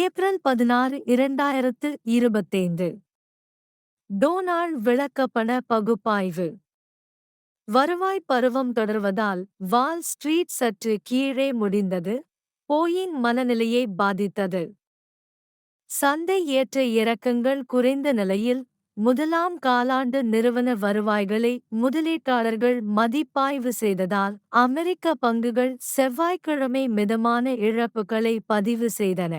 April பதினாறு இரண்டாயிரத்து இருபத்தைந்து. டோனால்ட் விளக்கப்பண பகுப்பாய்வு. வருவாய் பருவம் தொடர்வதால் வால் ஸ்ட்ரீட் சற்று கீழே முடிந்தது போயின் மனநிலையை பாதித்தது. சந்தை ஏற்ற இறக்கங்கள் குறைந்த நிலையில் முதலாம் காலாண்டு நிறுவன வருவாய்களை முதலீட்டாளர்கள் மதிப்பாய்வு செய்ததால் அமெரிக்க பங்குகள் செவ்வாய்க்கிழமை மிதமான இழப்புகளை பதிவு செய்தன.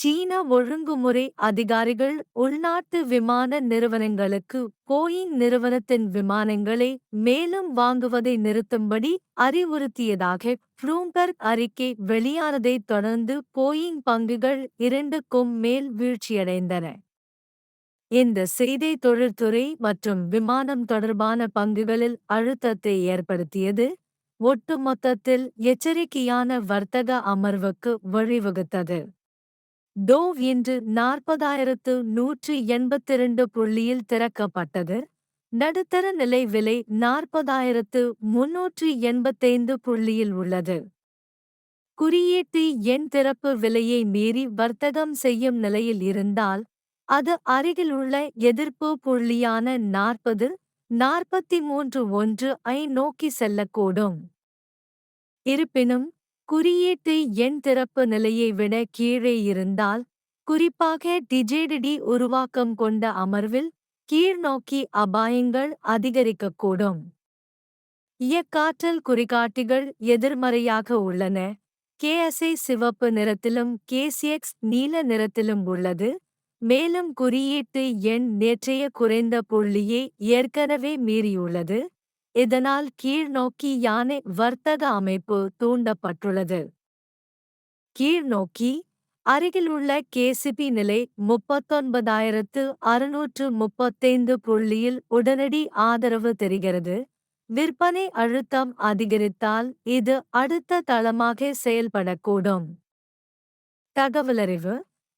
சீன ஒழுங்குமுறை அதிகாரிகள் உள்நாட்டு விமான நிறுவனங்களுக்கு போயிங் நிறுவனத்தின் விமானங்களை மேலும் வாங்குவதை நிறுத்தும்படி அறிவுறுத்தியதாக ப்ளூம்பர்க் அறிக்கை வெளியானதைத் தொடர்ந்து போயிங் பங்குகள் இரண்டுக்கும் மேல் வீழ்ச்சியடைந்தன. இந்த செய்தி தொழில்துறை மற்றும் விமானம் தொடர்பான பங்குகளில் அழுத்தத்தை ஏற்படுத்தியது ஒட்டுமொத்தத்தில் எச்சரிக்கையான வர்த்தக அமர்வுக்கு வழிவகுத்தது. டோவ் இன்று நாற்பதாயிரத்து நூற்று எண்பத்திரண்டு புள்ளியில் திறக்கப்பட்டது. நடுத்தர நிலை விலை நாற்பதாயிரத்து முன்னூற்று எண்பத்தைந்து புள்ளியில் உள்ளது. குறியீட்டு எண் திறப்பு விலையை மீறி வர்த்தகம் செய்யும் நிலையில் இருந்தால் அது அருகிலுள்ள எதிர்ப்பு புள்ளியான நாற்பது நாற்பத்தி மூன்று ஒன்று ஐ நோக்கி செல்லக்கூடும். இருப்பினும் குறியீட்டு எண் திறப்பு நிலையை விட கீழே இருந்தால் குறிப்பாக டிஜேடிடி உருவாக்கம் கொண்ட அமர்வில் கீழ்நோக்கி அபாயங்கள் அதிகரிக்கக்கூடும். இயக்காற்றல் குறிகாட்டிகள் எதிர்மறையாக உள்ளன. கேஎஸ்ஐ சிவப்பு நிறத்திலும் கேசிஎக்ஸ் நீல நிறத்திலும் உள்ளது. மேலும் குறியீட்டு எண் நேற்றைய குறைந்த புள்ளியை ஏற்கனவே மீறியுள்ளது. இதனால் கீழ்நோக்கி யானை வர்த்தக அமைப்பு தூண்டப்பட்டுள்ளது. கீழ்நோக்கி அருகிலுள்ள கேசிபி நிலை முப்பத்தொன்பதாயிரத்து அறுநூற்று முப்பத்தைந்து புள்ளியில் உடனடி ஆதரவு தெரிகிறது. விற்பனை அழுத்தம் அதிகரித்தால் இது அடுத்த தளமாக செயல்படக்கூடும். தகவலறிவு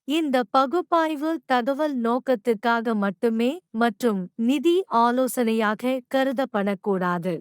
இந்த பகுப்பாய்வு தகவல் நோக்கத்துக்காக மட்டுமே மற்றும் நிதி ஆலோசனையாக கருதப்படக்கூடாது.